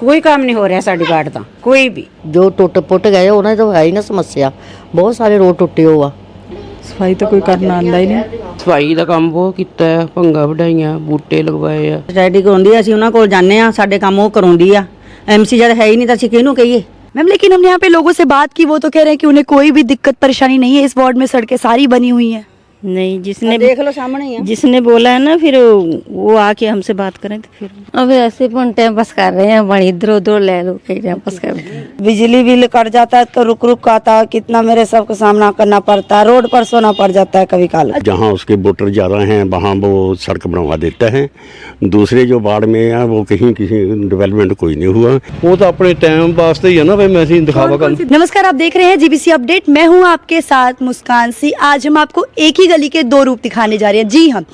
ਕੋਈ ਕੰਮ ਨਹੀਂ ਹੋ ਰਿਹਾ ਸਾਡੀ ਵਾਰਡ ਦਾ ਕੋਈ ਵੀ ਜੋ ਟੁੱਟ ਪੁੱਟ ਗਏ ਉਹਨਾਂ ਦੀ ਤਾਂ ਹੈ ਹੀ ਨਾ ਸਮੱਸਿਆ ਬਹੁਤ ਸਾਰੇ ਰੋਡ ਟੁੱਟੇ ਹੋ ਆ ਸਫਾਈ ਤਾਂ ਕੋਈ ਕਰਨਾ ਆਂਦਾ ਹੀ ਨਹੀਂ ਸਫਾਈ ਦਾ ਕੰਮ ਬਹੁਤ ਕੀਤਾ ਹੈ ਭੰਗਾ ਵਢਾਈਆਂ ਬੂਟੇ ਲਗਵਾਏ ਆ ਸੋਸਾਇਟੀ ਕਰਾਉਂਦੀ ਆ ਅਸੀਂ ਉਹਨਾਂ ਕੋਲ ਜਾਂਦੇ ਆ ਸਾਡੇ ਕੰਮ ਉਹ ਕਰਾਉਂਦੀ ਆ ਐਮਸੀ ਜਦ ਹੈ ਹੀ ਨਹੀਂ ਤਾਂ ਅਸੀਂ ਕਿਹਨੂੰ ਕਹੀਏ मैम लेकिन हमने यहाँ पे लोगों से बात की वो तो कह रहे हैं कि उन्हें कोई भी दिक्कत परेशानी नहीं है इस वार्ड में सड़कें सारी बनी हुई हैं नहीं जिसने देख लो सामने जिसने बोला है ना फिर वो आके हमसे बात करें तो फिर। अब ऐसे टाइम पास कर रहे हैं बड़ी इधर उधर ले लो टाइम पास कर बिजली बिल कट जाता है तो रुक रुक का आता है कितना मेरे सबको सामना करना पड़ता है रोड पर सोना पड़ जाता है कभी काल अच्छा। जहाँ उसके वोटर जा रहे हैं वहाँ वो सड़क बनवा देते हैं। दूसरे जो बाढ़ में है वो कहीं किसी डेवलपमेंट कोई नहीं हुआ। वो तो अपने टाइम वास्ते ही है ना मैं दिखावा नमस्कार आप देख रहे हैं जीबीसी अपडेट मैं हूँ आपके साथ मुस्कान सिंह आज हम आपको एक ही गली के दो रूप दिखाने जा रहे हैं। जी हाँ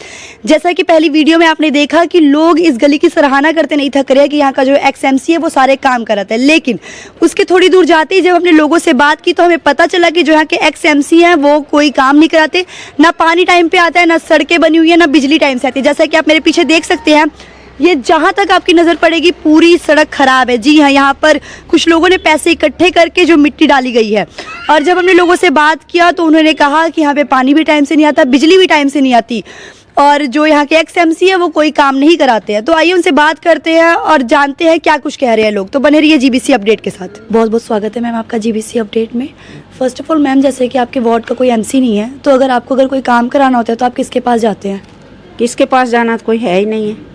जैसा कि पहली वीडियो में आपने देखा कि लोग इस गली की सराहना करते नहीं, थक रहे कि यहाँ का जो एक्सएमसी है, वो सारे काम कराता है लेकिन उसके थोड़ी दूर जाते ही जब हमने लोगों से बात की तो हमें पता चला कि जो यहाँ के एक्स हैं, वो कोई काम नहीं कराते। ना पानी टाइम पे आता है, ना सड़कें बनी हुई है, ना बिजली टाइम से आती है। जैसा कि आप मेरे पीछे देख सकते हैं ये जहाँ तक आपकी नज़र पड़ेगी पूरी सड़क खराब है। जी हाँ यहाँ पर कुछ लोगों ने पैसे इकट्ठे करके जो मिट्टी डाली गई है। और जब हमने लोगों से बात किया तो उन्होंने कहा कि यहाँ पे पानी भी टाइम से नहीं आता बिजली भी टाइम से नहीं आती। और जो यहाँ के एक्स एम सी है वो कोई काम नहीं कराते हैं। तो आइए उनसे बात करते हैं और जानते हैं क्या कुछ कह रहे हैं लोग। तो बने रहिए जीबीसी अपडेट के साथ। बहुत बहुत स्वागत है मैम आपका जीबीसी अपडेट में। फ़र्स्ट ऑफ़ ऑल मैम जैसे कि आपके वार्ड का कोई एमसी नहीं है तो अगर आपको अगर कोई काम कराना होता है तो आप किसके पास जाते हैं? किसके पास जाना कोई है ही नहीं है।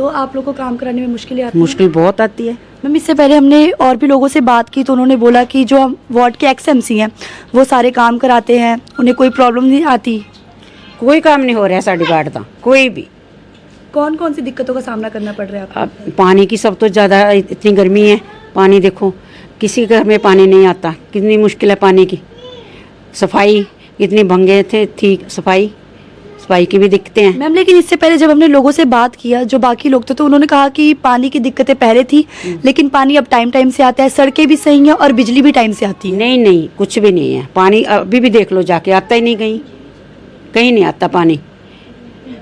तो आप लोग को काम कराने में मुश्किल आती मुश्किल बहुत आती है। मैम इससे पहले हमने और भी लोगों से बात की तो उन्होंने बोला कि जो हम वार्ड के एक्स एम सी हैं वो सारे काम कराते हैं उन्हें कोई प्रॉब्लम नहीं आती? कोई काम नहीं हो रहा है साढ़े वार्ड का कोई भी। कौन कौन सी दिक्कतों का सामना करना पड़ रहा है आप पानी की सब तो ज़्यादा इतनी गर्मी है पानी देखो किसी घर में पानी नहीं आता कितनी मुश्किल है पानी की। सफ़ाई इतनी भंगे थे थी सफ़ाई। सफ़ाई की भी दिक्कतें हैं। मैम लेकिन इससे पहले जब हमने लोगों से बात किया जो बाकी लोग थे तो उन्होंने कहा कि पानी की दिक्कतें पहले थी लेकिन पानी अब टाइम टाइम से आता है सड़कें भी सही हैं और बिजली भी टाइम से आती है। नहीं नहीं कुछ भी नहीं है। पानी अभी भी देख लो जाके आता ही नहीं कहीं। कहीं नहीं आता पानी।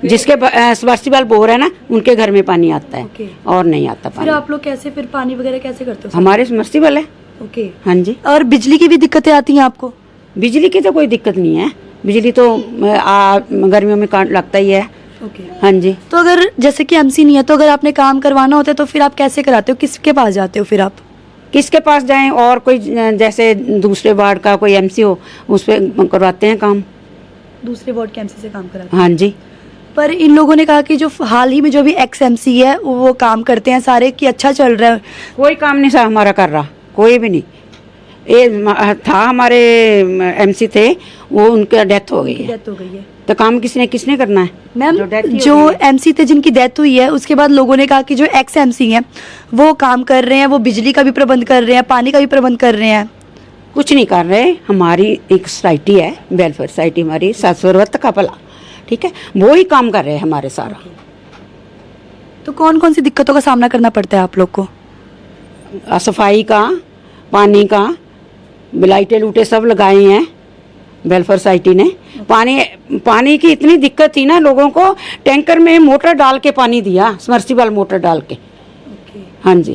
जिसके सबर्सिबल बोर है ना उनके घर में पानी आता है। और नहीं आता फिर पानी। आप लोग कैसे फिर पानी वगैरह कैसे करते हो? हमारे सबमर्सिबल है ओके। हाँ जी। और बिजली की भी दिक्कतें आती हैं आपको? बिजली की तो कोई दिक्कत नहीं है। बिजली तो आ, गर्मियों में काट लगता ही है। ओके। हाँ जी। तो अगर जैसे कि एमसी नहीं है तो अगर आपने काम करवाना होता है तो फिर आप कैसे कराते हो? किसके पास जाते हो फिर आप? किसके पास जाएँ? और कोई जैसे दूसरे वार्ड का कोई एमसी हो उस पर करवाते हैं काम? दूसरे वार्ड के एमसी से काम कराते हैं? हाँ जी। पर इन लोगों ने कहा कि जो हाल ही में जो भी एक्स एमसी है वो काम करते हैं सारे कि अच्छा चल रहा है? कोई काम नहीं सा हमारा कर रहा कोई भी नहीं। ये था हमारे एमसी थे वो उनका डेथ हो गई है। डेथ हो गई है। तो काम किसने किसने करना है? मैम जो। एमसी थे जिनकी डेथ हुई है उसके बाद लोगों ने कहा कि जो एक्स एमसी हैं वो काम कर रहे हैं वो बिजली का भी प्रबंध कर रहे हैं पानी का भी प्रबंध कर रहे हैं। कुछ नहीं कर रहे हमारी एक सोसाइटी है वेलफेयर सोसाइटी हमारी सरस्वत का भला ठीक है? वो ही काम कर रहे हैं हमारे सारा। तो कौन कौन सी दिक्कतों का सामना करना पड़ता है आप लोग को? सफ़ाई का पानी का बिलाईटे लूटे सब लगाई हैं वेलफेयर सोसाइटी ने। पानी पानी की इतनी दिक्कत थी ना लोगों को टैंकर में मोटर डाल के पानी दिया समर्सिबल मोटर डाल के। हाँ जी।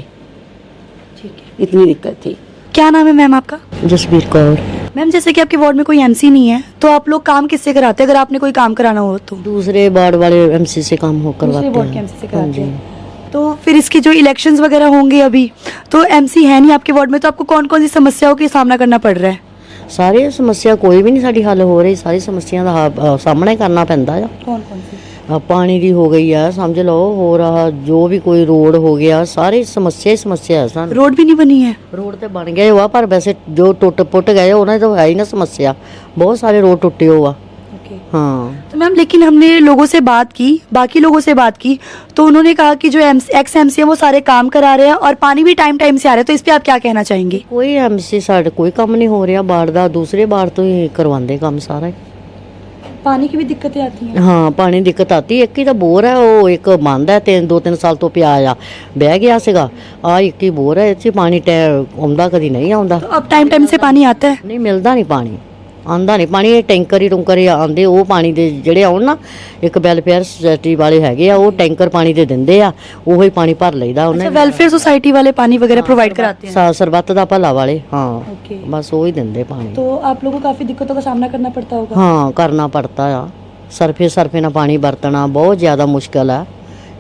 ठीक है। इतनी दिक्कत थी। क्या नाम है मैम आपका? जसबीर कौर। मैम जैसे कि आपके वार्ड में कोई एमसी नहीं है तो आप लोग काम किससे कराते हैं? अगर आपने कोई काम कराना हो तो। दूसरे वार्ड वाले एमसी से काम हो करवाते हैं। दूसरे वार्ड के एमसी से कराते हाँ हैं। एमसी से हाँ कराते जी हैं तो फिर इसके जो इलेक्शंस वगैरह होंगे अभी तो एमसी है नहीं आपके वार्ड में तो आपको कौन कौन सी समस्याओं का सामना करना पड़ रहा है ਸਾਰੇ ਸਮੱਸਿਆ ਕੋਈ ਵੀ ਨਹੀਂ ਸਾਡੀ ਹੱਲ ਹੋ ਰਹੀ ਸਾਰੀ ਸਮੱਸਿਆ ਦਾ ਹ- ਅ, ਸਾਹਮਣਾ ਹੀ ਕਰਨਾ ਪੈਂਦਾ ਆ कौन कौन सी ਅ, ਪਾਣੀ ਦੀ ਹੋ ਗਈ ਆ ਸਮਝ ਲਓ ਹੋਰ ਆ ਜੋ ਵੀ ਕੋਈ ਰੋਡ ਹੋ ਗਿਆ ਸਾਰੀ ਸਮੱਸਿਆ ਹੀ ਸਮੱਸਿਆ ਹੈ ਸਾਨੂੰ रोड भी नहीं बनी है ਰੋਡ ਤੇ ਬਣ ਗਏ ਹੋਆ ਪਰ ਵੈਸੇ ਜੋ ਟੁੱਟ ਪੁੱਟ ਗਏ ਉਹਨਾਂ ਦੀ ਤਾਂ ਹੈ ਹੀ ਨਾ ਸਮੱਸਿਆ ਬਹੁਤ ਸਾਰੇ ਰੋਡ ਟੁੱਟੇ ਹੋ ਆ ओके ਹਾਂ तो मैम लेकिन हमने लोगों से बात की बाकी लोगों से बात की तो उन्होंने कहा कि जो एक्स एम है वो सारे काम करा रहे हैं और पानी भी टाइम टाइम से आ रहा है तो इस पे आप क्या कहना चाहेंगे ਕੋਈ ਐਮਸੀ ਸਾਡੇ ਕੋਈ ਕੰਮ ਨਹੀਂ ਹੋ ਰਿਹਾ ਬਾੜ ਦਾ ਦੂਸਰੇ ਬਾੜ ਤੋਂ ਹੀ ਕਰਵਾਉਂਦੇ ਕੰਮ ਸਾਰਾ ਹੀ। पानी की भी दिक्कतें आती हैं ਹਾਂ ਪਾਣੀ ਦੀ ਦਿੱਕਤ ਆਤੀ ਇੱਕ ਹੀ ਤਾਂ ਬੋਰ ਹੈ ਉਹ ਇੱਕ ਬੰਦ ਹੈ ਤਿੰਨ ਦੋ ਤਿੰਨ ਸਾਲ ਤੋਂ ਪਿਆ ਆ ਬਹਿ ਗਿਆ ਸੀਗਾ ਆ ਇੱਕ ਹੀ ਬੋਰ ਹੈ ਇਹ 'ਚ ਪਾਣੀ ਟੈ ਆਉਂਦਾ ਕਦੀ ਨਹੀਂ ਆਉਂਦਾ तो अब टाइम टाइम से पानी आता है ਨਹੀਂ ਮਿਲਦਾ ਨਹੀਂ ਪਾਣੀ ਆਂਦਾ ਨਹੀਂ ਪਾਣੀ ਇਹ ਟੈਂਕਰ ਹੀ ਟੁੰਕਰ ਹੀ ਆਂਦੇ ਉਹ ਪਾਣੀ ਦੇ ਜਿਹੜੇ ਆਉਣ ਨਾ ਇੱਕ ਵੈਲਫੇਅਰ ਸੁਸਾਇਟੀ ਵਾਲੇ ਹੈਗੇ ਆ ਉਹ ਟੈਂਕਰ ਪਾਣੀ ਦੇ ਦਿੰਦੇ ਆ ਉਹੋ ਹੀ ਪਾਣੀ ਭਰ ਲਈਦਾ ਉਹਨੇ अच्छा वेलफेयर सोसाइटी वाले पानी वगैरह प्रोवाइड कराते हैं ਸਾ- ਸਰਬੱਤ ਦਾ ਭਲਾ ਵਾਲੇ ਹਾਂ ओके ਬਸ ਉਹ ਹੀ ਦਿੰਦੇ ਪਾਣੀ तो आप लोगों को काफी दिक्कतों का सामना करना पड़ता होगा ਹਾਂ ਕਰਨਾ ਪੜਤਾ ਆ ਸਰਫੇ ਸਰਫੇ ਨਾਲ ਪਾਣੀ ਵਰਤਣਾ ਬਹੁਤ ਜ਼ਿਆਦਾ ਮੁਸ਼ਕਲ ਆ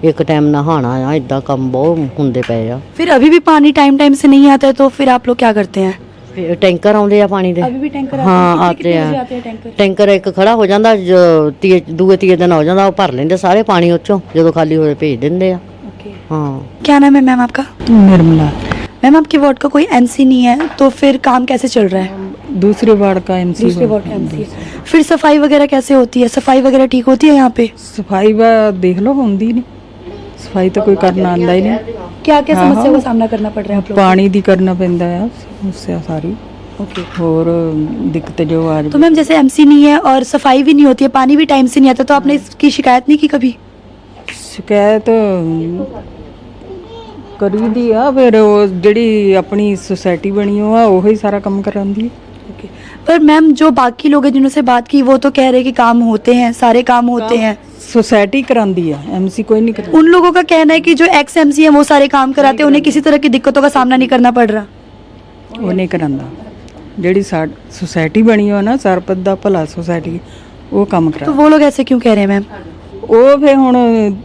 ਇੱਕ ਟਾਈਮ ਨਹਾਣਾ ਆ ਇਦਾਂ ਕੰਮ ਬਹੁਤ ਹੁੰਦੇ ਪਏ ਆ फिर अभी भी पानी टाइम टाइम से नहीं आता है तो फिर आप लोग क्या करते हैं ਫਿਰ ਟੈਂਕਰ ਆਉਂਦੇ ਆ ਪਾਣੀ ਦੇ अभी भी टैंकर आते ਹਾਂ हैं कितने- ਆਤੇ कितने बजे ਆ आते हैं टैंकर ਟੈਂਕਰ ਇੱਕ ਖੜਾ ਹੋ ਜਾਂਦਾ ਜੋ ਤੀਏ ਦੂਏ ਤੀਏ ਦਿਨ ਹੋ ਜਾਂਦਾ ਉਹ ਭਰ ਲੈਂਦੇ ਸਾਰੇ ਪਾਣੀ ਉੱਚੋਂ ਜਦੋਂ ਖਾਲੀ ਹੋਏ ਭੇਜ ਦਿੰਦੇ ਆ ओके ਹਾਂ क्या नाम है मैम आपका निर्मला मैम आपके वार्ड का कोई एमसी नहीं है तो फिर काम कैसे चल रहा है दूसरे वार्ड का एमसी दूसरे वार्ड का एमसी फिर सफाई वगैरह कैसे होती है सफाई वगैरह ठीक होती है यहाँ पे सफाई वा देख लो होंदी नहीं सफाई तो कोई करना आंदा ही नहीं क्या क्या हाँ, समस्या हाँ। का सामना करना पड़ रहा है आप लोगों पानी दी करना पैंदा है समस्या सारी को ओके और दिक्कत जो आज तो मैम जैसे एमसी नहीं है और सफाई भी नहीं होती है पानी भी टाइम से नहीं आता तो आपने इसकी शिकायत नहीं की कभी ਸ਼ਿਕਾਇਤ ਕਰੀ ਦੀ ਆ ਫਿਰ ਉਹ ਜਿਹੜੀ ਆਪਣੀ ਸੁਸਾਇਟੀ ਬਣੀ ਉਹ ਆ ਉਹੀ ਸਾਰਾ ਕੰਮ ਕਰਾਂਦੀ ओके पर मैम जो बाकी लोग हैं जिन्होंने बात की वो तो कह रहे हैं कि काम होते हैं सारे काम होते हैं ਸੁਸਾਇਟੀ ਕਰਾਂਦੀ ਆ ਐਮਸੀ ਕੋਈ ਨਹੀਂ ਕਰਾਂਦਾ उन लोगों का कहना है कि जो एक्स एमसी है वो सारे काम कराते हैं उन्हें किसी तरह की दिक्कतों का सामना नहीं करना पड़ रहा ਉਹ ਨਹੀਂ ਕਰਾਂਦਾ ਜਿਹੜੀ ਸਾਡ ਸੁਸਾਇਟੀ ਬਣੀ ਹੋ ਨਾ ਸਰਪਤ ਦਾ ਭਲਾ ਸੁਸਾਇਟੀ ਉਹ ਕੰਮ तो ਕਰਾ वो लोग ऐसे क्यों कह रहे हैं मैम ਉਹ ਫੇ ਹੁਣ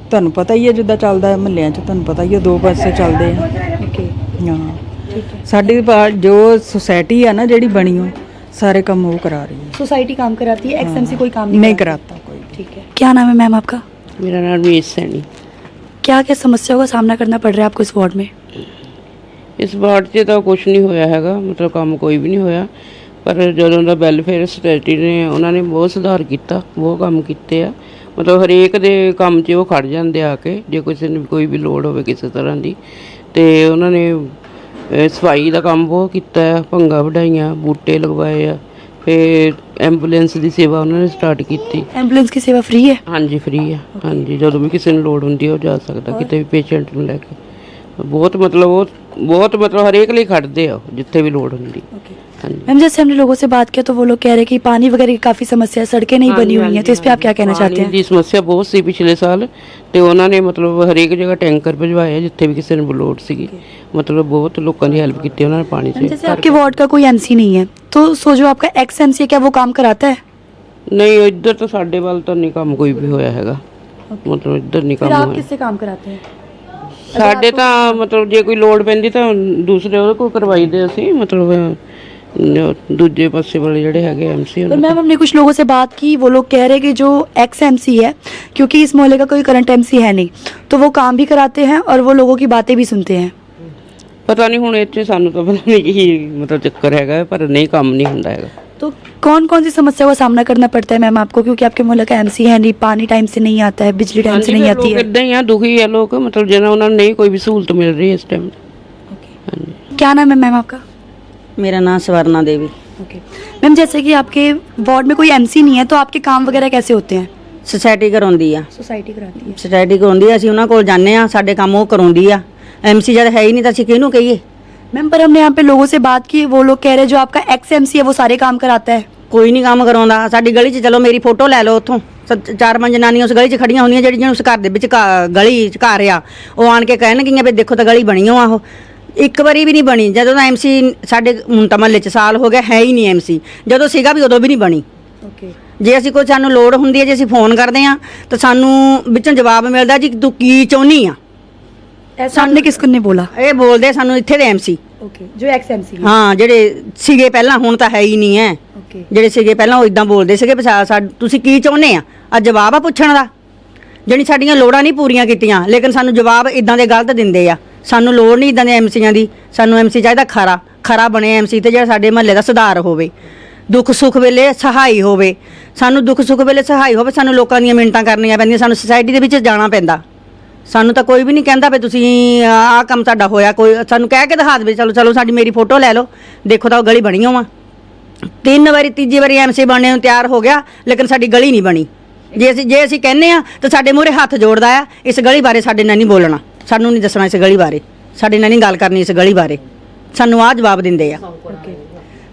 ਤੁਹਾਨੂੰ ਪਤਾ ਹੀ ਹੈ ਜਿੱਦਾਂ ਚੱਲਦਾ ਹੈ ਮਹੱਲਿਆਂ 'ਚ ਤੁਹਾਨੂੰ ਪਤਾ ਹੀ ਹੈ ਦੋ ਪਾਸੇ ਚੱਲਦੇ ਆ ओके ਹਾਂ ਸਾਡੀ ਪਾ- ਜੋ ਸੁਸਾਇਟੀ ਆ ਨਾ ਜਿਹੜੀ ਬਣੀ ਹੋ ਸਾਰੇ ਕੰਮ ਉਹ ਕਰਾ ਰਹੀ ਹੈ सोसाइटी काम कराती है एक्स एमसी कोई काम ਨਹੀਂ नहीं ਕਰਾਤਾ ਕੋਈ ठीक है क्या नाम है मैम आपका ਮੇਰਾ ਨਾਮ ਰਮੇਸ਼ ਸੈਣੀ क्या क्या समस्याओं का सामना करना पड़ रहा है आपको इस वार्ड में ਇਸ ਵਾਰਡ 'ਚ ਤਾਂ ਕੁਝ ਨਹੀਂ ਹੋਇਆ ਹੈਗਾ ਮਤਲਬ ਕੰਮ ਕੋਈ ਵੀ ਨਹੀਂ ਹੋਇਆ ਪਰ ਜਦੋਂ ਦਾ ਵੈਲਫੇਅਰ ਸੋਸਾਇਟੀ ਨੇ ਉਹਨਾਂ ਨੇ ਬਹੁਤ ਸੁਧਾਰ ਕੀਤਾ ਬਹੁਤ ਕੰਮ ਕੀਤੇ ਆ ਮਤਲਬ ਹਰੇਕ ਦੇ ਕੰਮ 'ਚ ਉਹ ਖੜ ਜਾਂਦੇ ਆ ਕੇ ਜੇ ਕਿਸੇ ਨੂੰ ਕੋਈ ਵੀ ਲੋੜ ਹੋਵੇ ਕਿਸੇ ਤਰ੍ਹਾਂ ਦੀ ਤੇ ਉਹਨਾਂ ਨੇ ਅਹ, ਸਫਾਈ ਦਾ ਕੰਮ ਬਹੁਤ ਕੀਤਾ ਹੈ ਭੰਗਾ ਵਢਾਈਆਂ ਬੂਟੇ ਲਗਵਾਏ ਆ ਫਿਰ ਐਂਬੂਲੈਂਸ ਦੀ ਸੇਵਾ ਉਹਨਾਂ ਨੇ ਸਟਾਰਟ ਕੀਤੀ एम्बुलेंस की सेवा फ्री है ਹਾਂਜੀ ਫ੍ਰੀ ਆ ਹਾਂਜੀ ਜਦੋਂ ਵੀ ਕਿਸੇ ਨੂੰ ਲੋੜ ਹੁੰਦੀ ਹੈ ਉਹ ਜਾ ਸਕਦਾ ਕਿਤੇ ਵੀ ਪੇਸ਼ੈਂਟ ਨੂੰ ਲੈ ਕੇ ਬਹੁਤ ਮਤਲਬ ਉਹ ਬਹੁਤ ਮਤਲਬ ਹਰੇਕ ਲਈ ਖੜਦੇ ਆ ਉਹ, ਜਿੱਥੇ ਵੀ ਲੋੜ ਹੁੰਦੀ ਹਾਂਜੀ मैम जैसे हमने लोगों से बात किया तो वो लोग कह रहे हैं कि पानी वगैरह की काफी समस्या है सड़कें नहीं बनी हुई हैं तो इस पे आप क्या कहना चाहते ਪਾਣੀ हैं ਦੀ ਸਮੱਸਿਆ ਬਹੁਤ ਸੀ ਪਿਛਲੇ ਸਾਲ ਤੇ ਉਹਨਾਂ ਨੇ ਮਤਲਬ ਹਰੇਕ ਜਗ੍ਹਾ ਟੈਂਕਰ ਭਜਵਾਏ ਆ, ਜਿੱਥੇ ਵੀ ਕਿਸੇ ਨੂੰ ਲੋੜ ਸੀਗੀ ਮਤਲਬ ਬਹੁਤ ਲੋਕਾਂ ਦੀ ਹੈਲਪ ਕੀਤੀ ਉਹਨਾਂ ਨੇ ਪਾਣੀ मैम, 'ਚ जैसे आपके वार्ड का कोई एमसी नहीं है तो सो जो आपका एक्स एमसी है क्या वो काम कराता है ਨਹੀਂ ਇੱਧਰ ਤਾਂ ਸਾਡੇ ਵੱਲ ਤਾਂ ਨਹੀਂ ਕੰਮ ਕੋਈ ਵੀ ਹੋਇਆ ਹੈਗਾ ਮਤਲਬ ਇੱਧਰ ਨਹੀਂ फिर ਕੰਮ आप ਹੋਇਆ किससे काम कराते हैं ਸਾਡੇ ਤਾਂ ਮਤਲਬ ਜੇ ਕੋਈ ਲੋੜ ਪੈਂਦੀ ਤਾਂ ਦੂਸਰੇ ਉਹਦੇ ਕੋਲ ਕਰਵਾਈਦੇ ਅਸੀਂ ਮਤਲਬ ਅਹ, ਦੂਜੇ ਪਾਸੇ ਵਾਲੇ ਜਿਹੜੇ ਹੈਗੇ ਐਮਸੀ पर मैम हमने कुछ लोगों से बात की वो लोग कह रहे हैं कि जो एक्स एमसी है क्योंकि इस मोहल्ले का कोई करंट एमसी है नहीं तो वो काम भी कराते हैं और वो लोगों की बातें भी सुनते हैं ਪਤਾ ਨਹੀਂ ਹੁਣ ਇੱਥੇ ਸਾਨੂੰ ਤਾਂ ਪਤਾ ਨਹੀਂ ਕੀ ਮਤਲਬ ਚੱਕਰ ਹੈਗਾ ਪਰ ਨਹੀਂ ਕੰਮ ਨਹੀਂ ਹੁੰਦਾ ਹੈਗਾ तो कौन कौन सी समस्याओं का सामना करना पड़ता है मैम आपको क्योंकि आपके मोहल्ले का एमसी है नहीं पानी टाइम से नहीं आता है बिजली टाइम से नहीं आती है ਇਦਾਂ ਹੀ ਆ ਦੁਖੀ ਆ ਲੋਕ ਮਤਲਬ ਜਿਹਨਾਂ ਉਹਨਾਂ ਨੂੰ ਨਹੀਂ ਕੋਈ ਵੀ ਸਹੂਲਤ ਮਿਲ ਰਹੀ ਇਸ ਟਾਈਮ ਹਾਂਜੀ क्या नाम है मैम आपका मेरा नाम स्वर्णा देवी ओके मैम जैसे कि आपके वार्ड में कोई एमसी नहीं है तो आपके काम वगैरह कैसे होते हैं ਸੁਸਾਇਟੀ ਕਰਾਉਂਦੀ ਆ सोसाइटी कराती है ਸੁਸਾਇਟੀ ਕਰਾਉਂਦੀ ਆ ਅਸੀਂ ਉਹਨਾਂ ਕੋਲ ਜਾਂਦੇ ਆ ਸਾਡੇ ਕੰਮ ਉਹ ਕਰਾਉਂਦੀ ਆ ਐਮਸੀ ਜਦ ਹੈ ਹੀ ਨਹੀਂ ਤਾਂ ਅਸੀਂ ਕਿਹਨੂੰ ਕਹੀਏ मैम पर हमने यहाँ पे लोगों से बात की वो लोग कह रहे हैं जो आपका एक्स एमसी है वो सारे काम कराता है ਕੋਈ ਨਹੀਂ ਕੰਮ ਕਰਾਉਂਦਾ ਸਾਡੀ ਗਲੀ 'ਚ ਚਲੋ ਮੇਰੀ ਫੋਟੋ ਲੈ ਲਓ ਉੱਥੋਂ ਸ- ਚਾਰ ਪੰਜ ਜਨਾਨੀਆਂ ਉਸ ਗਲੀ 'ਚ ਖੜੀਆਂ ਹੁੰਦੀਆਂ ਜਿਹੜੀਆਂ ਉਸ ਘਰ ਦੇ ਵਿੱਚ ਘਾ- ਗਲੀ 'ਚ ਘਰ ਆ ਉਹ ਆਣ ਕੇ ਕਹਿਣਗੀਆਂ ਵੀ ਦੇਖੋ ਤਾਂ ਗਲੀ ਬਣੀ ਓ ਆ ਉਹ ਇੱਕ ਵਾਰੀ ਵੀ ਨਹੀਂ ਬਣੀ ਜਦੋਂ ਦਾ ਐਮਸੀ ਸਾਡੇ ਹੁਣ ਤਾਂ ਮਹੱਲੇ 'ਚ ਸਾਲ ਹੋ ਗਿਆ ਹੈ ਹੀ ਨਹੀਂ ਐਮਸੀ ਜਦੋਂ ਸੀਗਾ ਵੀ ਉਦੋਂ ਵੀ ਨਹੀਂ ਬਣੀ ओके ਜੇ ਅਸੀਂ ਕੋਈ ਸਾਨੂੰ ਲੋੜ ਹੁੰਦੀ ਹੈ ਜੇ ਅਸੀਂ ਫੋਨ ਕਰਦੇ ਆ ਤਾਂ ਸਾਨੂੰ ਵਿੱਚੋਂ ਜਵਾਬ ਮਿਲਦਾ ਜੀ ਤੂੰ ਕੀ ਚਾਹੁੰਦੀ ਆ ਸਾਹਮਣੇ ਕਿਸ ਨੇ ਬੋਲਾ? ਇਹ ਬੋਲਦੇ ਸਾਨੂੰ ਇੱਥੇ ਦੇ ਐਮਸੀ ਓਕੇ ਜੋ ਐਕਸ ਐਮਸੀ ਹਾਂ ਜਿਹੜੇ ਸੀਗੇ ਪਹਿਲਾਂ ਹੁਣ ਤਾਂ ਹੈ ਹੀ ਨਹੀਂ ਹੈ ਓਕੇ ਜਿਹੜੇ ਸੀਗੇ ਪਹਿਲਾਂ ਉਹ ਇਦਾਂ ਬੋਲਦੇ ਸੀਗੇ ਵੀ ਸਾ- ਤੁਸੀਂ ਕੀ ਚਾਹੁੰਦੇ ਆ? ਆ ਜਵਾਬ ਆ ਪੁੱਛਣ ਦਾ। ਜਿਹੜੀ ਸਾਡੀਆਂ ਲੋੜਾਂ ਨਹੀਂ ਪੂਰੀਆਂ ਕੀਤੀਆਂ ਲੇਕਿਨ ਸਾਨੂੰ ਜਵਾਬ ਇਦਾਂ ਦੇ ਗਲਤ ਦਿੰਦੇ ਆ। ਸਾਨੂੰ ਲੋੜ ਨਹੀਂ ਇਦਾਂ ਦੇ ਐਮਸੀਆਂ ਦੀ। ਸਾਨੂੰ ਐਮਸੀ ਚਾਹੀਦਾ ਖਰਾ। ਖਰਾ ਬਣੇ ਐਮਸੀ ਤੇ ਜਿਹੜਾ ਸਾਡੇ ਮਹੱਲੇ ਦਾ ਸੁਧਾਰ ਹੋਵੇ। ਦੁੱਖ ਸੁੱਖ ਵੇਲੇ ਸਹਾਈ ਹੋਵੇ। ਸਾਨੂੰ ਦੁੱਖ ਸੁੱਖ ਵੇਲੇ ਸਹਾਈ ਹੋਵੇ ਸਾਨੂੰ ਲੋਕਾਂ ਦੀਆਂ ਮਿੰਟਾਂ ਕਰਨੀਆਂ ਪੈਂਦੀਆਂ ਸਾਨੂੰ ਸੁਸਾਇਟੀ ਦੇ ਵਿੱਚ ਜਾਣਾ ਪੈਂਦਾ। ਸਾਨੂੰ ਤਾਂ ਕੋਈ ਵੀ ਨਹੀਂ ਕਹਿੰਦਾ ਵੀ ਤੁਸੀਂ ਆਹ ਕੰਮ ਤੁਹਾਡਾ ਹੋਇਆ ਕੋਈ ਸਾਨੂੰ ਕਹਿ ਕੇ ਦਿਖਾ ਦੇਵੇ ਚਲੋ ਚਲੋ ਸਾਡੀ ਮੇਰੀ ਫੋਟੋ ਲੈ ਲਓ ਦੇਖੋ ਤਾਂ ਉਹ ਗਲੀ ਬਣੀ ਹੋਵਾ ਤਿੰਨ ਵਾਰੀ ਤੀਜੀ ਵਾਰੀ ਐਮਸੀ ਬਣਨੇ ਨੂੰ ਤਿਆਰ ਹੋ ਗਿਆ ਲੇਕਿਨ ਸਾਡੀ ਗਲੀ ਨਹੀਂ ਬਣੀ ਜੇ ਅਸੀਂ ਜੇ ਅਸੀਂ ਕਹਿੰਨੇ ਆ ਤਾਂ ਸਾਡੇ ਮੂਹਰੇ ਹੱਥ ਜੋੜਦਾ ਆ ਇਸ ਗਲੀ ਬਾਰੇ ਸਾਡੇ ਨਾਲ ਨਹੀਂ ਬੋਲਣਾ ਸਾਨੂੰ ਨਹੀਂ ਦੱਸਣਾ ਇਸ ਗਲੀ ਬਾਰੇ ਸਾਡੇ ਨਾਲ ਨਹੀਂ ਗੱਲ ਕਰਨੀ ਇਸ ਗਲੀ ਬਾਰੇ ਸਾਨੂੰ ਆਹ ਜਵਾਬ ਦਿੰਦੇ ਆ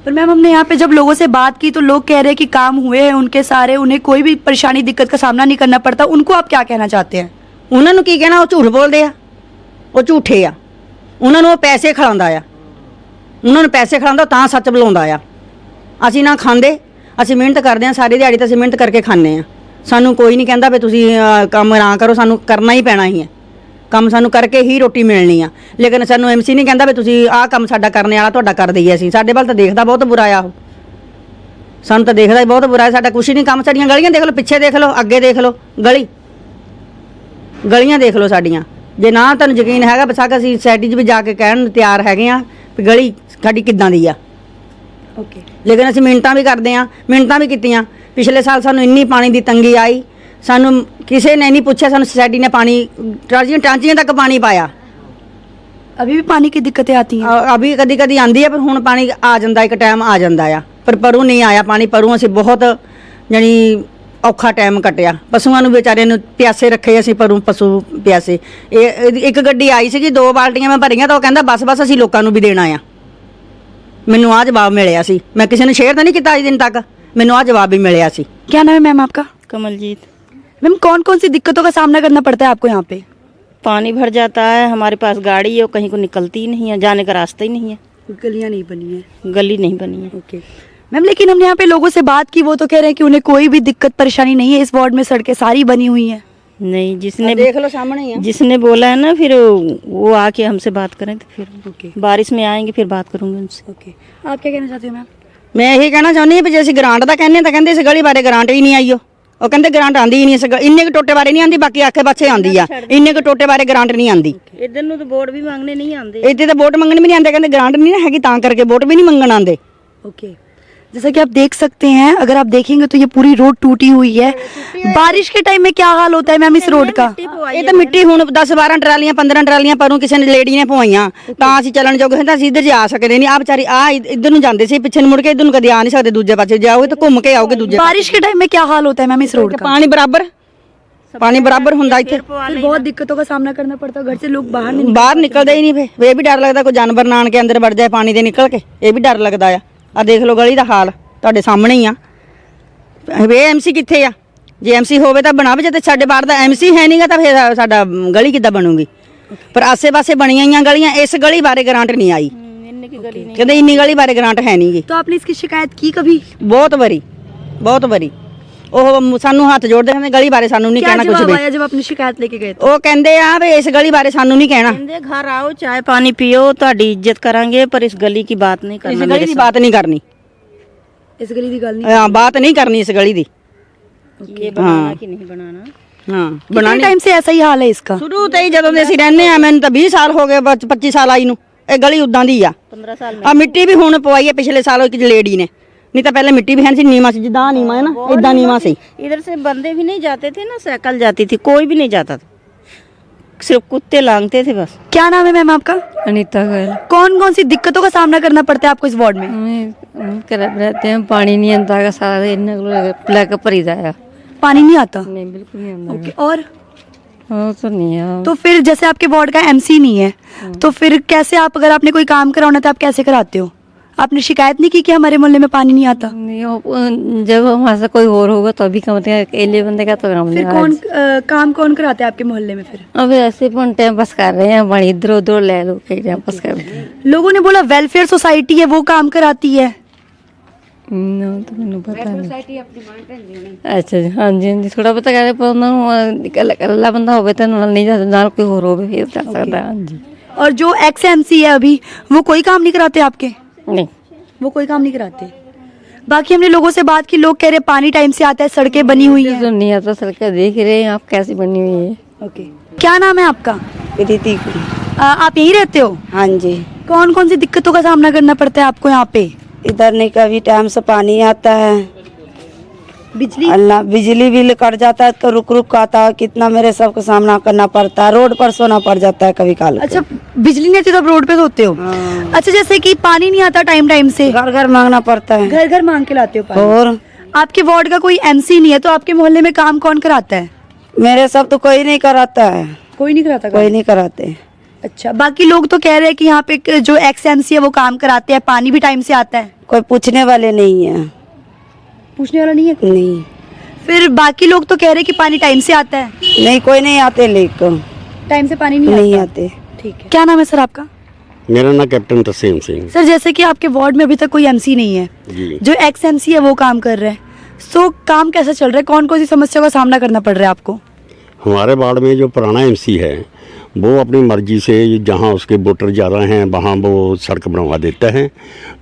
पर मैम हमने यहाँ पे जब लोगों से बात की तो लोग कह रहे हैं कि काम हुए हैं उनके सारे उन्हें कोई भी परेशानी दिक्कत का सामना नहीं करना पड़ता उनको आप क्या कहना चाहते हैं ਉਹਨਾਂ ਨੂੰ ਕੀ ਕਹਿਣਾ, ਉਹ ਝੂਠ ਬੋਲਦੇ ਆ, ਉਹ ਝੂਠੇ ਆ। ਉਹਨਾਂ ਨੂੰ ਉਹ ਪੈਸੇ ਖਿਲਾਉਂਦਾ ਆ। ਉਹਨਾਂ ਨੂੰ ਪੈਸੇ ਖਿਲਾਉਂਦਾ ਤਾਂ ਸੱਚ ਬੁਲਾਉਂਦਾ ਆ। ਅਸੀਂ ਨਾ ਖਾਂਦੇ, ਅਸੀਂ ਮਿਹਨਤ ਕਰਦੇ ਆ, ਸਾਰੀ ਦਿਹਾੜੀ ਤਾਂ ਅਸੀਂ ਮਿਹਨਤ ਕਰਕੇ ਖਾਂਦੇ ਆ। ਸਾਨੂੰ ਕੋਈ ਨਹੀਂ ਕਹਿੰਦਾ ਵੀ ਤੁਸੀਂ ਕੰਮ ਨਾ ਕਰੋ, ਸਾਨੂੰ ਕਰਨਾ ਹੀ ਪੈਣਾ ਹੀ ਹੈ ਕੰਮ ਸਾਨੂੰ ਕਰਕੇ ਹੀ ਰੋਟੀ ਮਿਲਣੀ ਆ। ਲੇਕਿਨ ਸਾਨੂੰ ਐਮਸੀ ਨਹੀਂ ਕਹਿੰਦਾ ਵੀ ਤੁਸੀਂ ਆਹ ਕੰਮ ਸਾਡਾ ਕਰਨੇ ਵਾਲਾ ਤੁਹਾਡਾ ਕਰ ਦਈਏ ਅਸੀਂ। ਸਾਡੇ ਵੱਲ ਤਾਂ ਦੇਖਦਾ ਬਹੁਤ ਬੁਰਾ ਆ ਉਹ। ਸਾਨੂੰ ਤਾਂ ਦੇਖਦਾ ਹੀ ਬਹੁਤ ਬੁਰਾ ਹੈ ਸਾਡਾ ਕੁਛ ਨਹੀਂ, ਕੰਮ ਸਾਡੀਆਂ ਗਲੀਆਂ ਦੇਖ ਲਓ, ਪਿੱਛੇ ਦੇਖ ਲਓ, ਅੱਗੇ ਦੇਖ ਲਓ, ਗਲੀ। ਗਲੀਆਂ ਦੇਖ ਲਓ ਸਾਡੀਆਂ ਜੇ ਨਾ ਤੁਹਾਨੂੰ ਯਕੀਨ ਹੈਗਾ ਬਸਾਕ ਅਸੀਂ ਸੋਸਾਇਟੀ 'ਚ ਵੀ ਜਾ ਕੇ ਕਹਿਣ ਨੂੰ ਤਿਆਰ ਹੈਗੇ ਆ ਵੀ ਗਲੀ ਸਾਡੀ ਕਿੱਦਾਂ ਦੀ ਆ ओके ਲੇਕਿਨ ਅਸੀਂ ਮਿੰਟਾਂ ਵੀ ਕਰਦੇ ਆ ਮਿੰਟਾਂ ਵੀ ਕੀਤੀਆਂ ਪਿਛਲੇ ਸਾਲ ਸਾਨੂੰ ਇੰਨੀ ਪਾਣੀ ਦੀ ਤੰਗੀ ਆਈ ਸਾਨੂੰ ਕਿਸੇ ਨੇ ਨਹੀਂ ਪੁੱਛਿਆ ਸਾਨੂੰ ਸੋਸਾਇਟੀ ਨੇ ਪਾਣੀ ਟਰਾਂਚੀਆਂ ਟਾਂਚੀਆਂ ਤੱਕ ਪਾਣੀ ਪਾਇਆ अभी भी पानी की दिक्कतें आती हैं ਅ- ਅਭੀ ਕਦੀ ਕਦੀ ਆਂਦੀ ਆ ਪਰ ਹੁਣ ਪਾਣੀ ਆ ਜਾਂਦਾ ਇੱਕ ਟਾਈਮ ਆ ਜਾਂਦਾ ਆ ਪਰ ਪਰੂ ਨਹੀਂ ਆਇਆ ਪਾਣੀ ਪਰੂ ਅਸੀਂ ਬਹੁਤ ਜਾਣੀ ਔਖਾ ਟਾਈਮ ਕੱਟਿਆ ਪਸ਼ੂਆਂ ਨੂੰ ਵਿਚਾਰੇ ਨੂੰ ਪਿਆਸੇ ਰੱਖੇ ਅਸੀਂ ਪਰੂ ਪਸ਼ੂ ਪਿਆਸੇ ਇਹ ਇਹਦੀ ਇੱਕ ਗੱਡੀ ਆਈ ਸੀਗੀ ਦੋ ਬਾਲਟੀਆਂ ਮੈਂ ਭਰੀਆਂ ਤਾਂ ਉਹ ਕਹਿੰਦਾ ਬਸ ਬਸ ਅਸੀਂ ਲੋਕਾਂ ਨੂੰ ਵੀ ਦੇਣਾ ਆ ਮੈਨੂੰ ਆ ਜਵਾਬ ਮਿਲਿਆ ਸੀ ਮੈਂ ਕਿਸੇ ਨੂੰ ਸ਼ੇਅਰ ਤਾਂ ਨਹੀਂ ਕੀਤਾ ਅੱਜ ਦਿਨ ਤੱਕ ਮੈਨੂੰ ਆ ਜਵਾਬ ਵੀ ਮਿਲਿਆ ਸੀ क्या नाम है मैम आपका कमलजीत मैम कौन कौन सी दिक्कतों का सामना करना पड़ता है आपको यहाँ पे पानी भर जाता है हमारे पास गाड़ी है वो कहीं को निकलती ही नहीं है जाने का रास्ता ही नहीं है गलियाँ नहीं बनी है गली नहीं बनी है ओके मैम लेकिन हमने यहाँ पे लोगों से बात की वो तो कह रहे हैं कि उन्हें कोई भी दिक्कत परेशानी नहीं है इस वार्ड में सड़कें सारी बनी हुई हैं नहीं जिसने ਦੇਖ ਲਓ ਸਾਹਮਣੇ ਹੀ ਆ जिसने बोला है ना फिर वो आके हमसे बात करें तो फिर बारिश में आएंगे फिर बात करूंगी उनसे ओके आप क्या कहना चाहते हो मैम ਮੈਂ ਇਹੀ ਕਹਿਣਾ ਚਾਹੁੰਦੀ ਹਾਂ ਵੀ ਜੇ ਅਸੀਂ ਗ੍ਰਾਂਟ ਦਾ ਕਹਿੰਦੇ ਹਾਂ ਤਾਂ ਕਹਿੰਦੇ ਇਸ ਗਲੀ ਬਾਰੇ ਗ੍ਰਾਂਟ ਹੀ ਨਹੀਂ ਆਈ ਉਹ ਉਹ ਕਹਿੰਦੇ ਗ੍ਰਾਂਟ ਆਂਦੀ ਹੀ ਨਹੀਂ ਇਸ ਗ- ਇੰਨੇ ਕੁ ਟੋਟੇ ਬਾਰੇ ਨਹੀਂ ਆਂਦੀ ਬਾਕੀ ਆਖੇ ਪਾਸੇ ਆਂਦੀ ਆ ਇੰਨੇ ਕੁ ਟੋਟੇ ਬਾਰੇ ਗ੍ਰਾਂਟ ਨਹੀਂ ਆਂਦੀ इधर नु तो बोर्ड भी मांगने नहीं आते ਇੱਥੇ ਤਾਂ ਵੋਟ ਮੰਗਣ ਵੀ ਨਹੀਂ ਆਂਦੇ ਕਹਿੰਦੇ ਗ੍ਰਾਂਟ ਨਹੀਂ ਨਾ ਹੈਗੀ ਤਾਂ ਕਰਕੇ ਵੋਟ ਵੀ ਨਹੀਂ ਮੰਗਣ ਆਂਦੇ ओके जैसा कि आप देख सकते हैं अगर आप देखेंगे तो ये पूरी रोड टूटी हुई है बारिश के टाइम में क्या हाल होता है मैम इस रोड का ਇਹ ਤਾਂ ਮਿੱਟੀ ਹੁਣ 10 12 ਟਰਾਲੀਆਂ 15 ਟਰਾਲੀਆਂ ਪਰੋਂ ਕਿਸੇ ਨੇ ਲੇਡੀ ਨੇ ਪਵਾਈਆਂ ਤਾਂ ਅਸੀਂ ਚੱਲਣ ਜੋਗੇ ਹਾਂ ਤਾਂ ਅਸੀਂ ਇੱਧਰ ਜਾ ਸਕਦੇ ਨਹੀਂ ਆ ਵਿਚਾਰੀ ਆ ਇੱਧਰ ਨੂੰ ਜਾਂਦੇ ਸੀ ਪਿੱਛੇ ਨੂੰ ਮੁੜ ਕੇ ਇੱਧਰ ਨੂੰ ਕਦੇ ਆ ਨਹੀਂ ਸਕਦੇ ਦੂਜੇ ਪਾਸੇ ਜਾਓਗੇ ਤਾਂ ਘੁੰਮ ਕੇ ਆਓਗੇ ਦੂਜੇ बारिश के टाइम में क्या हाल होता है मैम इस रोड का ਪਾਣੀ ਬਰਾਬਰ ਪਾਣੀ ਬਰਾਬਰ ਹੁੰਦਾ ਇੱਥੇ फिर बहुत दिक्कतों का सामना करना पड़ता है घर से लोग बाहर नहीं ਬਾਹਰ ਨਿਕਲਦੇ ਹੀ ਨਹੀਂ ਫੇ ਇਹ ਵੀ ਡਰ ਲੱਗਦਾ ਕੋਈ ਜਾਨਵਰ ਨਾ ਆਣ ਕੇ ਅੰਦਰ ਵੜ ਜਾਏ ਪਾਣੀ ਦੇ ਨਿਕਲ ਕੇ ਇਹ ਵੀ ਡਰ ਲੱਗਦਾ ਆ ਆ ਦੇਖ ਲਓ ਗਲੀ ਦਾ ਹਾਲ ਤੁਹਾਡੇ ਸਾਹਮਣੇ ਹੀ ਆ ਵੇ ਐਮਸੀ ਕਿੱਥੇ ਆ ਜੇ ਐਮਸੀ ਹੋਵੇ ਤਾਂ ਬਣਾਵੇ ਜੇ ਤੇ ਸਾਡੇ ਬਾਹਰ ਦਾ ਐਮਸੀ ਹੈ ਨਹੀਂਗਾ ਤਾਂ ਫੇਰ ਸਾਡਾ ਮ, ਗਲੀ ਕਿੱਦਾਂ ਬਣੂਗੀ ਪਰ ਆਸੇ-ਪਾਸੇ ਬਣੀਆਂ ਹੋਈਆਂ ਗਲੀਆਂ ਇਸ ਗਲੀ ਬਾਰੇ ਗ੍ਰਾਂਟ ਨਹੀਂ ਆਈ इनने की गली नहीं ਕਹਿੰਦੇ ਇੰਨੀ ਗਲੀ ਬਾਰੇ ਗ੍ਰਾਂਟ ਹੈ ਨਹੀਂਗੀ तो आपने इसकी शिकायत की कभी ਬਹੁਤ ਵਾਰੀ ਬਹੁਤ ਵਾਰੀ ਉਹ ਮ- ਸਾਨੂੰ ਹੱਥ ਜੋੜਦੇ ਕਹਿੰਦੇ ਗਲੀ ਬਾਰੇ ਸਾਨੂੰ ਨਹੀਂ क्या ਕਹਿਣਾ ਕੁਝ जवाब ਵੀ आया जब आपने शिकायत लेके गए थे ਉਹ ਕਹਿੰਦੇ ਆ ਵੀ ਇਸ ਗਲੀ ਬਾਰੇ ਸਾਨੂੰ ਨਹੀਂ ਕਹਿਣਾ कहते घर आओ चाय पानी पियो ਤੁਹਾਡੀ ਇੱਜ਼ਤ ਕਰਾਂਗੇ ਪਰ ਇਸ ਗਲੀ की बात नहीं ਇਸ करना ਗਲੀ ਦੀ ਬਾਤ ਨਹੀਂ ਕਰਨੀ इस गली की गल नहीं ਹਾਂ ਬਾਤ ਨਹੀਂ ਕਰਨੀ ਇਸ ਗਲੀ ਦੀ ये बनाना कि नहीं बनाना ਹਾਂ कितने टाइम से ऐसा ही हाल है इसका ਸ਼ੁਰੂ ਤੋਂ ਹੀ ਜਦੋਂ ਦੇ ਅਸੀਂ ਰਹਿੰਦੇ ਆ ਮੈਨੂੰ ਤਾਂ 20 ਸਾਲ ਹੋ ਗਏ ਬਸ 25 ਸਾਲ ਆਈ ਨੂੰ ਇਹ ਗਲੀ ਉਦਾਂ ਦੀ ਆ 15 साल ਆ ਮਿੱਟੀ ਵੀ ਹੁਣ ਪਵਾਈ ਹੈ ਪਿਛਲੇ ਸਾਲ ਇੱਕ ਲੇਡੀ ਨੇ नहीं तो पहले मिट्टी भी है नीमा से जिदा नीमा है ना हाँ, इदा नीमा से। इधर से बंदे भी नहीं जाते थे ना साइकिल जाती थी कोई भी नहीं जाता था। सिर्फ़ कुत्ते लांगते थे बस। क्या नाम है मैम आपका? अनीता गोयल। कौन कौन सी दिक्कतों का सामना करना पड़ता है आपको इस वार्ड में? रहते हैं पानी नहीं आता का सारा दिन इन्हें भरी जाया। पानी नहीं आता? नहीं बिल्कुल नहीं आता। okay. और? तो नहीं है। तो फिर जैसे आपके वार्ड का एमसी नहीं है हाँ। तो फिर कैसे आप अगर आपने कोई काम कराना था तो आप कैसे कराते हो? आपने शिकायत नहीं की कि हमारे मोहल्ले में पानी नहीं आता? नहीं जब हमारे से कोई और होगा तभी कम होते हैं अकेले बंदे का तो काम फिर कौन आज। काम कौन कराते हैं आपके मोहल्ले में फिर? अभी ऐसे पर टाइम पास कर रहे हैं अपन इधर उधर ले लो के टाइम पास कर रहे हैं लोगों ने बोला वेलफेयर सोसाइटी है वो काम कराती है। ना तो पता नहीं। अच्छा जी हाँ जी हाँ थोड़ा पता करे बंदा होवे तो, तो हाँ और जो। एक्स एम सी है अभी वो कोई काम नहीं कराते आपके? नहीं। वो कोई काम नहीं कराते। बाकी हमने लोगों से बात की लोग कह रहे पानी टाइम से आता है सड़कें बनी हुई है। तो नहीं आता सड़कें देख रहे हैं आप कैसी बनी हुई है। ओके। क्या नाम है आपका? आ, आप यही रहते हो? हाँ जी। कौन कौन सी दिक्कतों का सामना करना पड़ता है आपको यहाँ पे? इधर नहीं कभी टाइम से पानी आता है। बिजली? अल्लाह बिजली बिल कट जाता है तो रुक रुक का आता है। कितना मेरे सबको सामना करना पड़ता है। रोड पर सोना पड़ जाता है कभी काल अच्छा बिजली नहीं आती तो आप रोड पे सोते हो? अच्छा जैसे कि पानी नहीं आता टाइम टाइम से। घर घर मांगना पड़ता है। घर घर मांग के लाते हो पानी? और? आपके वार्ड का कोई एमसी नहीं है तो आपके मोहल्ले में काम कौन कराता है? मेरे सब तो कोई नहीं कराता है। कोई नहीं कराता कोई नहीं कराते। अच्छा बाकी लोग तो कह रहे हैं कि यहाँ पे जो एक्स एमसी है वो काम कराते हैं। पानी भी टाइम से आता है। कोई पूछने वाले नहीं है। पूछने वाला नहीं है? नहीं। फिर बाकी लोग तो कह रहे हैं कि पानी टाइम से आता है। नहीं कोई नहीं आते लेकर टाइम से पानी नहीं, नहीं आते। ठीक है। क्या नाम है सर आपका? मेरा नाम कैप्टन तसीम सिंह। सर जैसे कि आपके वार्ड में अभी तक कोई एमसी नहीं है। जी। जो एक्स एमसी है वो काम कर रहे हैं। सो काम कैसा चल रहा है? कौन कौन सी समस्या का सामना करना पड़ रहा है आपको? हमारे वार्ड में जो पुराना एमसी है वो अपनी मर्ज़ी से जहाँ उसके वोटर ज़्यादा हैं वहाँ वो सड़क बनवा देता है।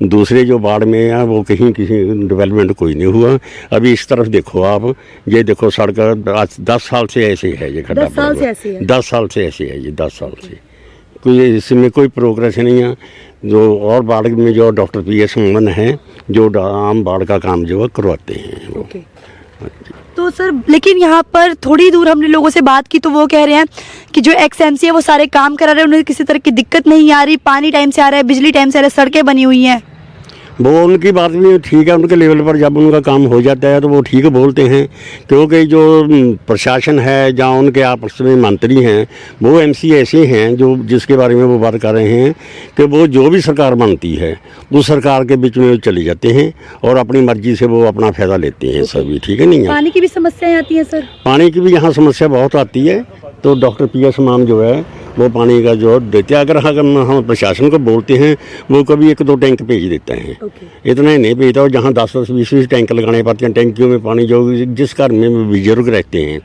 दूसरे जो वार्ड में है वो कहीं किसी डेवलपमेंट कोई नहीं हुआ। अभी इस तरफ़ देखो आप ये देखो सड़क आज दस साल से ऐसे है ये खड्डा दस साल से ऐसे है? दस साल से ऐसे है ये दस साल से। कोई इसमें कोई प्रोग्रेस नहीं है। जो और वार्ड में जो डॉक्टर पी एस मोहन है जो आम वार्ड का काम जो है करवाते हैं वो। तो सर, लेकिन यहाँ पर थोड़ी दूर हमने लोगों से बात की तो वो कह रहे हैं कि जो एक्स एम सी है वो सारे काम करा रहे हैं, उन्हें किसी तरह की दिक्कत नहीं आ रही, पानी टाइम से आ रहा है, बिजली टाइम से आ रहा है, सड़कें बनी हुई हैं। वो उनकी बात भी ठीक है उनके लेवल पर जब उनका काम हो जाता है तो वो ठीक बोलते हैं। क्योंकि जो प्रशासन है जहाँ उनके आपस में मंत्री हैं वो एमसी ऐसे हैं जो जिसके बारे में वो बात कर रहे हैं कि वो जो भी सरकार बनती है उस सरकार के बीच में वो चले जाते हैं और अपनी मर्ज़ी से वो अपना फ़ायदा लेते हैं सभी ठीक है नहीं है? पानी की भी समस्याएँ आती हैं सर? पानी की भी यहाँ समस्या बहुत आती है। तो डॉक्टर पी एस जो है वो पानी का जो देते हैं अगर हम हम प्रशासन को बोलते हैं वो कभी एक दो टैंक भेज देते हैं। इतना ही नहीं भेजता और जहाँ दस दस बीस बीस टैंक लगाने पड़ते हैं टैंकियों में पानी जो जिस घर में बुज़ुर्ग रहते हैं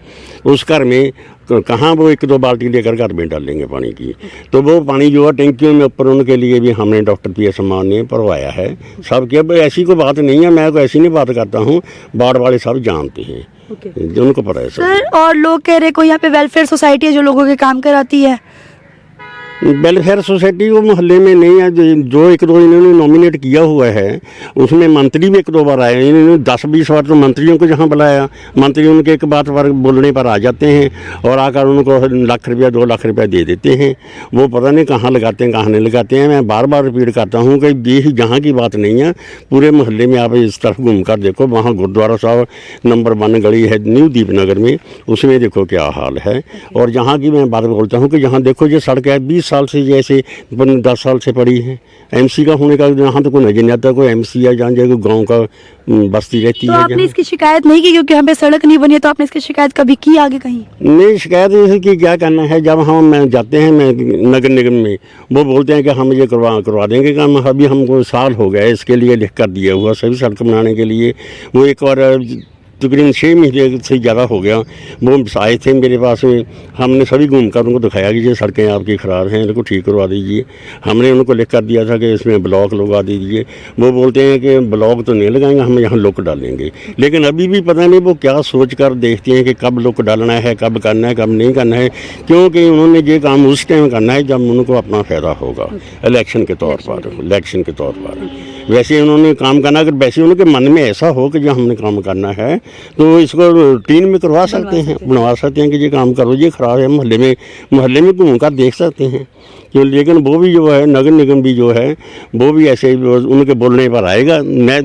उस घर में कहाँ वो एक दो बाल्टी लेकर घर में डाल डालेंगे पानी की। तो वो पानी जो है टैंकियों में ऊपर उनके लिए भी हमने डॉक्टर पी एस मान ने भरवाया है। सब की अब ऐसी कोई बात नहीं है मैं कोई ऐसी नहीं बात करता हूँ बाढ़ वाले सब जानते हैं। जो उनको पता है सर और लोग कह रहे कोई यहाँ पे वेलफेयर सोसाइटी है जो लोगों के काम कराती है? वेलफेयर सोसाइटी वो मोहल्ले में नहीं है, जो- एक दो इन्होंने नॉमिनेट किया हुआ है, उसमें मंत्री भी एक दो बार आए इन्होंने दस बीस बार तो मंत्रियों को जहाँ बुलाया। मंत्री उनके एक बात पर बोलने पर आ जाते हैं और आकर उनको लाख रुपया, दो लाख रुपया दे देते हैं। वो पता नहीं कहाँ लगाते हैं, कहाँ नहीं लगाते हैं। मैं बार बार रिपीट करता हूँ कि ये जहाँ की बात नहीं है। पूरे मोहल्ले में आप इस तरफ़ घूम कर देखो, वहाँ गुरुद्वारा साहब नंबर वन गली है न्यू दीपनगर में। उसमें देखो क्या हाल है। और जहाँ की मैं बात बोलता हूँ कि जहाँ देखो ये सड़क है, बीस साल से जैसे दस साल से पड़ी है। एमसी का होने का यहाँ तो कोई नज़र नहीं आता कोई एमसी है जहाँ जगह गाँव का बस्ती रहती तो है आपने इसकी शिकायत नहीं की क्योंकि पे सड़क नहीं बनी है तो आपने इसकी शिकायत कभी की आगे कहीं? नहीं शिकायत इसे कि क्या करना है जब हम मैं जाते हैं मैं नगर निगम में वो बोलते हैं कि हम ये करवा करवा देंगे काम। अभी हमको साल हो गया इसके लिए लिख कर दिया हुआ सभी सड़क बनाने के लिए। वो एक बार तकरीबन छः महीने से ज़्यादा हो गया वो आए थे मेरे पास में हमने सभी घूम कर उनको दिखाया कि ये सड़कें आपकी ख़राब हैं इनको ठीक करवा दीजिए हमने उनको लिख कर दिया था कि इसमें ब्लॉक लगा दीजिए वो बोलते हैं कि ब्लॉक तो नहीं लगाएंगे हम यहाँ लुक डालेंगे लेकिन अभी भी पता नहीं वो क्या सोच कर देखते हैं कि कब लुक डालना है कब करना है कब नहीं करना है क्योंकि उन्होंने ये काम उस टाइम करना है जब उनको अपना फ़ायदा होगा इलेक्शन के तौर पर इलेक्शन के तौर पर वैसे उन्होंने काम करना अगर वैसे उनके मन में ऐसा हो कि जो हमने काम करना है तो इसको रूटीन में करवा सकते हैं बनवा सकते हैं कि ये काम करो ये खराब है मोहल्ले में मोहल्ले में घूम कर देख सकते हैं। क्यों लेकिन वो भी जो है नगर निगम भी जो है वो भी ऐसे उनके बोलने पर आएगा मैं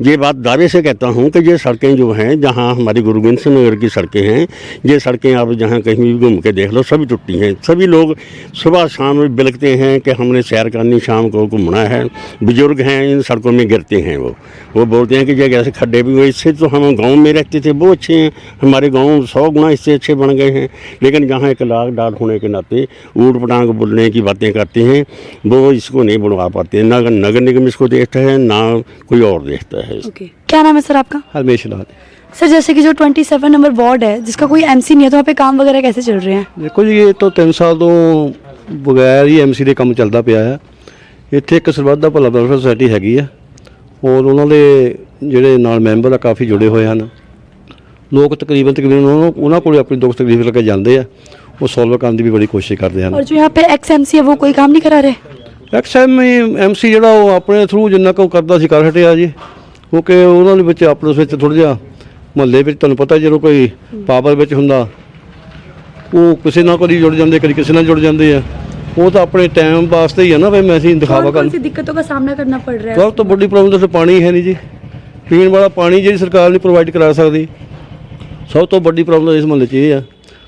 ये बात दावे से कहता हूँ कि ये सड़कें जो हैं, जहाँ हमारी गुरु गोविंद सिंह नगर की सड़कें हैं, ये सड़कें आप जहाँ कहीं भी घूम के देख लो, सभी टूटी हैं। सभी लोग सुबह शाम में बिलकते हैं कि हमने सैर करनी, शाम को घूमना है। बुज़ुर्ग हैं, इन सड़कों में गिरते हैं वो। वो बोलते हैं कि ये कैसे खड्डे भी हुए, इससे तो हम गाँव में रहते थे, वो अच्छे हैं। हमारे गाँव सौ गुना इससे अच्छे बन गए हैं। लेकिन जहाँ एक लाख डाल होने के नाते ऊट पटांग बोलने की बातें करते हैं, वो इसको नहीं बनवा पाते। ना नगर निगम इसको देखता है, ना कोई और देखता है। ओके क्या नाम है सर आपका ਹਰਮੇਸ਼ ਲਾਲ सर जैसे कि जो 27 नंबर वार्ड है जिसका कोई एमसी नहीं है तो वहाँ पे काम वगैरह कैसे चल रहे हैं ਦੇਖੋ ਜੀ ਇਹ ਤੋਂ 3 ਸਾਲ ਤੋਂ ਬਗੈਰ ਹੀ ਐਮਸੀ ਦੇ ਕੰਮ ਚੱਲਦਾ ਪਿਆ ਆ ਇੱਥੇ ਇੱਕ ਸਰਬੱਤ ਦਾ ਭਲਾ ਵੈਲਫੇਅਰ ਸੁਸਾਇਟੀ ਹੈਗੀ ਆ ਔਰ ਉਹਨਾਂ ਦੇ ਜਿਹੜੇ ਨਾਲ ਮੈਂਬਰ ਆ ਕਾਫੀ ਜੁੜੇ ਹੋਏ ਹਨ ਲੋਕ ਤਕਰੀਬਨ ਤਕਰੀਬਨ ਉਹਨਾਂ ਉਹਨਾਂ ਕੋਲੇ ਆਪਣੀ ਦੁੱਖ ਤਕਲੀਫ ਲੈ ਕੇ ਜਾਂਦੇ ਆ ਉਹ ਸੋਲਵ ਕਰਨ ਦੀ ਵੀ ਬੜੀ ਕੋਸ਼ਿਸ਼ ਕਰਦੇ ਹਨ और जो यहाँ पे एक्स एमसी है वो कोई काम नहीं करा रहे ਐਕਸਐਮ ਐਮਸੀ ਜਿਹੜਾ ਉਹ ਆਪਣੇ ਥਰੂ ਜਿੰਨਾ ਕੁ ਕਰਦਾ ਸੀ ਕਰ ਹਟਿਆ ਜੀ ਕਿਉਂਕਿ ਉਹਨਾਂ ਦੇ ਵਿੱਚ ਆਪਸ ਵਿੱਚ ਥੋੜਾ ਜਿਹਾ ਮਹੱਲੇ ਵਿੱਚ ਤੁਹਾਨੂੰ ਪਤਾ ਜਦੋਂ ਕੋਈ ਪਾਵਰ ਵਿੱਚ ਹੁੰਦਾ ਉਹ ਕਿਸੇ ਨਾਲ ਕਦੀ ਜੁੜ ਜਾਂਦੇ ਕਦੀ ਕਿਸੇ ਨਾਲ ਜੁੜ ਜਾਂਦੇ ਆ। ਉਹ ਤਾਂ ਆਪਣੇ ਟਾਈਮ ਵਾਸਤੇ ਹੀ ਹੈ ਨਾ ਵੀ ਮੈਂ ਅਸੀਂ ਦਿਖਾਵਾ ਕਰਨਾ। ਕੋਈ ਦਿੱਕਤੋਂ ਦਾ ਸਾਹਮਣਾ ਕਰਨਾ ਪੜ ਰਿਹਾ ਹੈ? ਸਭ ਤੋਂ ਵੱਡੀ ਪ੍ਰੋਬਲਮ ਤਾਂ ਪਾਣੀ ਹੈ ਨਹੀਂ ਜੀ। ਪੀਣ ਵਾਲਾ ਪਾਣੀ ਜਿਹੜੀ ਸਰਕਾਰ ਨਹੀਂ ਪ੍ਰੋਵਾਈਡ ਕਰਾ ਸਕਦੀ। ਸਭ ਤੋਂ ਵੱਡੀ ਪ੍ਰੋਬਲਮ ਇਸ ਮਹੱਲੇ 'ਚ ਇਹ ਆ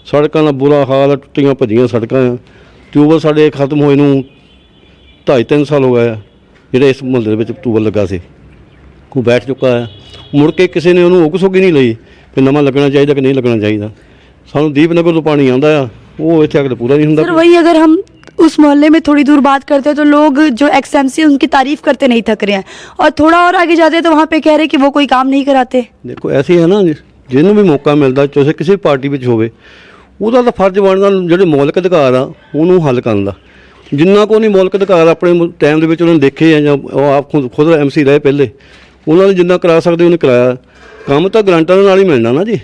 ਸੜਕਾਂ ਦਾ ਬੁਰਾ ਹਾਲ ਆ ਟੁੱਟੀਆਂ ਭੱਜੀਆਂ ਸੜਕਾਂ ਆ। ਟਿਊਬਲ ਸਾਡੇ ਖਤਮ ਹੋਏ ਨੂੰ 2.5 3 ਸਾਲ ਹੋ ਗਏ ਆ ਜਿਹੜਾ ਇਸ ਮਹੱਲੇ ਦੇ ਵਿੱਚ ਟਿਊਬਲ ਲੱਗਾ ਸੀ। ਉਹ ਬੈਠ ਚੁੱਕਾ ਹੈ ਮੁੜ ਕੇ ਕਿਸੇ ਨੇ ਉਹਨੂੰ ਉਕਸੋਗੀ ਨਹੀਂ ਲਈ ਕਿ ਨਵਾਂ ਲੱਗਣਾ ਚਾਹੀਦਾ ਕਿ ਨਹੀਂ ਲੱਗਣਾ ਚਾਹੀਦਾ ਸਾਨੂੰ ਦੀਪਨਗਰ ਤੋਂ ਪਾਣੀ ਆਉਂਦਾ ਆ ਉਹ ਇੱਥੇ ਆ ਕੇ ਪੂਰਾ ਨਹੀਂ ਹੁੰਦਾ सर वही अगर हम उस मोहल्ले में थोड़ी दूर बात करते हैं तो लोग जो एक्सएमसी उनकी तारीफ करते नहीं थक रहे हैं और थोड़ा और आगे जाते हैं तो वहाँ पे कह रहे हैं कि वो कोई काम नहीं कराते ਦੇਖੋ ਐਸੀ ਹੈ ਨਾ ਜੀ, ਜਿਹਨੂੰ ਵੀ ਮੌਕਾ ਮਿਲਦਾ ਚਾਹੇ ਕਿਸੇ ਪਾਰਟੀ ਵਿੱਚ ਹੋਵੇ ਉਹਦਾ ਤਾਂ ਫਰਜ਼ ਬਣਦਾ ਜਿਹੜੇ ਮੌਲਿਕ ਅਧਿਕਾਰ ਆ ਉਹਨੂੰ ਹੱਲ ਕਰਨ ਦਾ ਜਿੰਨਾ ਕੋ ਨਹੀਂ ਮੌਲਿਕ ਅਧਿਕਾਰ ਆਪਣੇ ਟਾਈਮ ਦੇ ਵਿੱਚ ਉਹਨਾਂ ਨੇ ਦੇਖੇ ਆ ਜਾਂ ਉਹ ਆਪ ਖੁਦ ਖੁਦ ਐਮਸੀ ਰਹੇ ਪਹਿਲੇ ਉਹਨਾਂ ਨੇ ਜਿੰਨਾ ਕਰਾ ਸਕਦੇ ਉਹਨੇ ਕਰਾਇਆ ਕੰਮ ਤਾਂ ਗਰੰਟਾਂ ਦੇ ਨਾਲ ਹੀ ਮਿਲਣਾ ਨਾ ਜੀ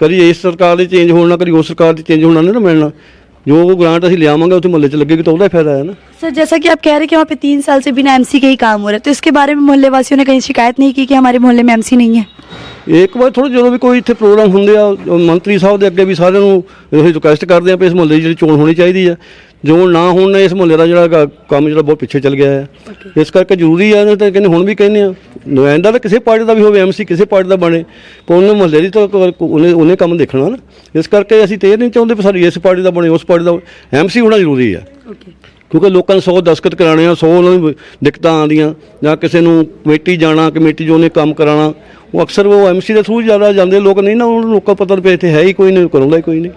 ਕਦੀ ਇਸ ਸਰਕਾਰ ਦੇ ਚੇਂਜ ਹੋਣਾ ਕਦੀ ਉਸ ਸਰਕਾਰ ਦੇ ਚੇਂਜ ਹੋਣਾ ਨਹੀਂ ਨਾ ਮਿਲਣਾ ਜੋ ਉਹ ਗ੍ਰਾਂਟ ਅਸੀਂ ਲਿਆਵਾਂਗੇ ਉੱਥੇ ਮਹੱਲੇ 'ਚ ਲੱਗੇਗੀ ਤਾਂ ਉਹਦਾ ਹੀ ਫਾਇਦਾ ਹੈ ਨਾ सर जैसा कि आप कह रहे हैं कि वहाँ पे तीन साल से बिना एमसी के ही काम हो रहा है तो इसके बारे में मोहल्ले वासियों ने कहीं शिकायत नहीं की कि हमारे मोहल्ले में एमसी नहीं है ਇੱਕ ਵਾਰ ਥੋੜਾ ਜਦੋਂ ਵੀ ਕੋਈ ਇੱਥੇ ਪ੍ਰੋਗਰਾਮ ਹੁੰਦੇ ਆ ਮੰਤਰੀ ਸਾਹਿਬ ਦੇ ਅੱਗੇ ਵੀ ਸਾਰਿਆਂ ਨੂੰ ਇਹ ਰਿਕੁਐਸਟ ਕਰਦੇ ਆ ਕਿ ਇਸ ਮੁਹੱਲੇ ਦੀ ਜਿਹੜੀ ਚੋਣ ਹੋਣੀ ਚਾਹੀਦੀ ਆ। ਜੋ ਨਾ ਹੋਣ ਨਾਲ ਇਸ ਮੁਹੱਲੇ ਦਾ ਜਿਹੜਾ ਕੰਮ ਜਿਹੜਾ ਬਹੁਤ ਪਿੱਛੇ ਚੱਲ ਗਿਆ ਹੈ ਇਸ ਕਰਕੇ ਜ਼ਰੂਰੀ ਆ ਤਾਂ ਕਹਿੰਦੇ ਹੁਣ ਵੀ ਕਹਿੰਦੇ ਆ। ਨੁਮਾਇੰਦਾ ਤਾਂ ਕਿਸੇ ਪਾਰਟੀ ਦਾ ਵੀ ਹੋਵੇ ਐਮਸੀ ਕਿਸੇ ਪਾਰਟੀ ਦਾ ਬਣੇ ਪਰ ਉਹਨੇ ਮੁਹੱਲੇ ਦੀ ਤਾਂ ਕ- ਉਹਨੇ ਉਹਨੇ ਕੰਮ ਦੇਖਣਾ ਨਾ। ਇਸ ਕਰਕੇ ਅਸੀਂ ਤੇ ਇਹ ਨਹੀਂ ਚਾਹੁੰਦੇ ਵੀ ਸਾਡੀ ਇਸ ਪਾਰਟੀ ਦਾ ਬਣੇ ਉਸ ਪਾਰਟੀ ਦਾ ਐਮਸੀ ਹੋਣਾ ਜ਼ਰੂਰੀ ਆ। ਕਿਉਂਕਿ ਲੋਕਾਂ ਨੂੰ 100 ਦਸਖਤ ਕਰਾਣੇ ਆ 100 ਉਹਨਾਂ ਨੂੰ ਦਿੱਕਤਾਂ ਆਉਂਦੀਆਂ ਜਾਂ ਕਿਸੇ ਨੂੰ ਕਮੇਟੀ ਜਾਣਾ ਕਮੇਟੀ ਜੋ ਨੇ ਕੰਮ ਕਰਾਉਣਾ ਉਹ ਅਕਸਰ ਉਹ ਐਮਸੀ ਦੇ ਥਰੂ ਜ਼ਿਆਦਾ ਜਾਂਦੇ, ਲੋਕ ਨਹੀਂ ਨਾ ਉਹਨਾਂ ਨੂੰ ਲੋਕਾਂ ਪਤਾ ਵੀ ਇੱਥੇ ਹੈ ਹੀ ਕੋਈ ਨਹੀਂ ਕਰਾਉਂਦਾ ਹੀ ਕੋਈ ਨਹੀਂ।